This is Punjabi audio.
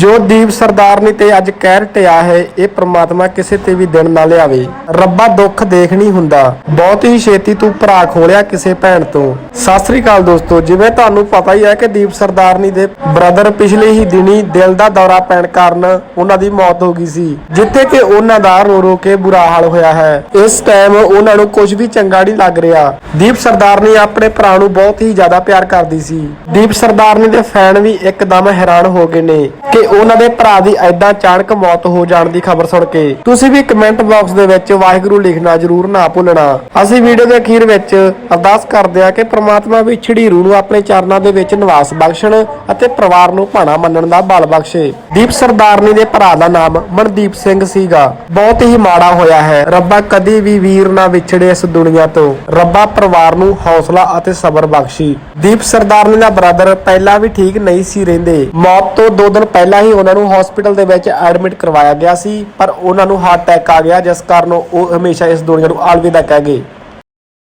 ਜੋ ਦੀਪ ਸਰਦਾਰਨੀ ਤੇ ਅੱਜ ਕਹਿਰ ਟਿਆ ਹੈ, ਇਹ ਪ੍ਰਮਾਤਮਾ ਕਿਸੇ ਤੇ ਵੀ ਦਿਨ ਨਾ ਲਿਆਵੇ। ਰੱਬਾ ਦੁੱਖ ਦੇਖ ਨਹੀਂ ਹੁੰਦਾ। ਬਹੁਤ ਹੀ ਛੇਤੀ ਤੂੰ ਭਰਾ ਖੋਲਿਆ ਕਿਸੇ ਭੈਣ ਤੋਂ। ਸਤਿ ਸ੍ਰੀ ਅਕਾਲ ਦੋਸਤੋ, ਜਿਵੇਂ ਤੁਹਾਨੂੰ ਪਤਾ ਹੀ ਹੈ ਕਿ ਦੀਪ ਸਰਦਾਰਨੀ ਦੇ ਬ੍ਰਦਰ ਪਿਛਲੇ ਹੀ ਦਿਨੀ ਦਿਲ ਦਾ ਦੌਰਾ ਪੈਣ ਕਾਰਨ ਉਹਨਾਂ ਦੀ ਮੌਤ ਹੋ ਗਈ ਸੀ, ਜਿੱਥੇ ਕਿ ਉਹਨਾਂ ਦਾ ਰੋ ਰੋ ਕੇ ਬੁਰਾ ਹਾਲ ਹੋਇਆ ਹੈ। ਇਸ ਟਾਈਮ ਉਹਨਾਂ ਨੂੰ ਕੁਝ ਵੀ ਚੰਗਾ ਨਹੀਂ ਲੱਗ ਰਿਹਾ। ਦੀਪ ਸਰਦਾਰਨੀ ਆਪਣੇ ਭਰਾ ਨੂੰ ਬਹੁਤ ਹੀ ਜ਼ਿਆਦਾ ਪਿਆਰ ਕਰਦੀ ਸੀ। ਦੀਪ ਸਰਦਾਰਨੀ ਦੇ ਫੈਨ ਵੀ ਇੱਕਦਮ ਹੈਰਾਨ ਹੋ ਗਏ ਨੇ ਕਿ ਉਹਨਾਂ ਦੇ ਭਰਾ ਦੀ ਐਦਾਂ ਅਚਾਨਕ ਮੌਤ ਹੋ ਜਾਣ ਦੀ ਖਬਰ ਸੁਣ ਕੇ। ਤੁਸੀਂ ਵੀ ਕਮੈਂਟ ਬਾਕਸ ਦੇ ਵਿੱਚ ਵਾਹਿਗੁਰੂ ਲਿਖਣਾ ਜ਼ਰੂਰ ਨਾ ਭੁੱਲਣਾ। ਅਸੀਂ ਵੀਡੀਓ ਦੇ ਅਖੀਰ ਵਿੱਚ ਅਰਦਾਸ ਕਰਦੇ ਹਾਂ ਕਿ ਪ੍ਰਮਾਤਮਾ ਵਿਛੜੀ ਰੂਹ ਨੂੰ ਆਪਣੇ ਚਰਨਾਂ ਦੇ ਵਿੱਚ ਨਿਵਾਸ ਬਖਸ਼ਣ ਅਤੇ ਪਰਿਵਾਰ ਨੂੰ ਭਾਣਾ ਮੰਨਣ ਦਾ ਬਲ ਬਖਸ਼ੇ। ਦੀਪ ਸਰਦਾਰਨੀ ਦੇ ਭਰਾ ਦਾ ਨਾਮ ਮਨਦੀਪ ਸਿੰਘ ਸੀਗਾ। ਬਹੁਤ ਹੀ ਮਾੜਾ ਹੋਇਆ ਹੈ। ਰੱਬਾ ਕਦੀ ਵੀ ਵੀਰ ਨਾ ਵਿਛੜੇ ਇਸ ਦੁਨੀਆ ਤੋਂ। ਰੱਬਾ ਪਰਿਵਾਰ ਨੂੰ ਹੌਸਲਾ ਅਤੇ ਸਬਰ ਬਖਸ਼ੀ। ਦੀਪ ਸਰਦਾਰਨੀ ਦਾ ਬ੍ਰਦਰ ਪਹਿਲਾਂ ਵੀ ਠੀਕ ਨਹੀਂ ਸੀ ਰਹਿੰਦੇ। ਮੌਤ ਤੋਂ 2 ਦਿਨ ਪਹਿਲਾਂ ਹੀ ਉਹਨਾਂ ਨੂੰ ਹਸਪੀਟਲ ਦੇ ਵਿੱਚ ਐਡਮਿਟ ਕਰਵਾਇਆ ਗਿਆ ਸੀ, ਪਰ ਉਹਨਾਂ ਨੂੰ ਹਾਰਟ ਅਟੈਕ ਆ ਗਿਆ, ਜਿਸ ਕਾਰਨ ਉਹ ਹਮੇਸ਼ਾ ਇਸ ਦੁਨੀਆ ਨੂੰ ਅਲਵਿਦਾ ਕਹਿ ਗਏ।